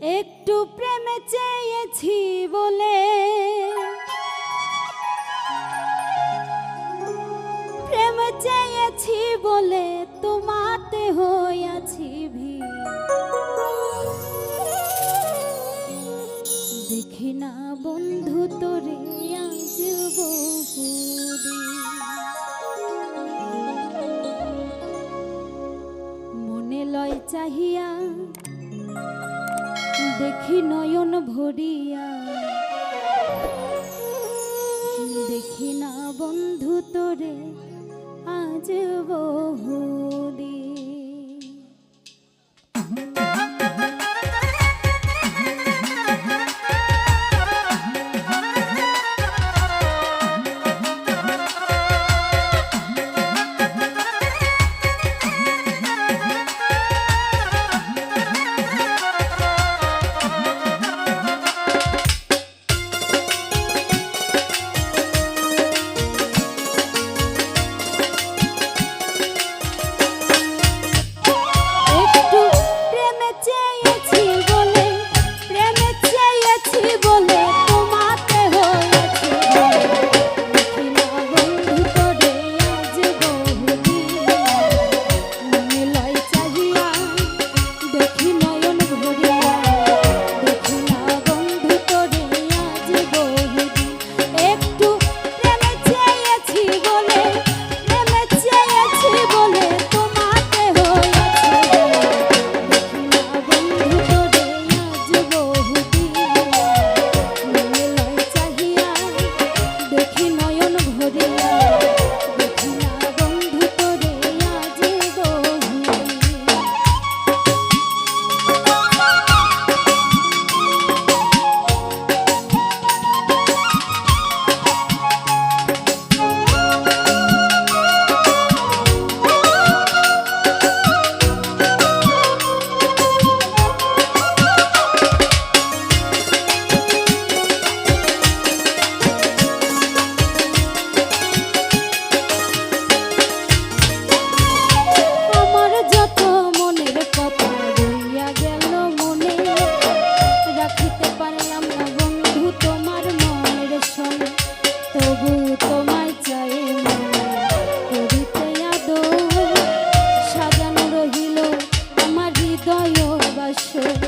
একটু প্রেমে চেয়েছি বলে। প্রেম চেয়েছি বলে তোমাতে হইয়াছি ভি। দেখি না বন্ধু তোরে আজ বহুদি মনে লয় চাহিয়া দেখি নয়ন ভরিয়া। দেখি না বন্ধু তোরে আজ বহুদি 嗯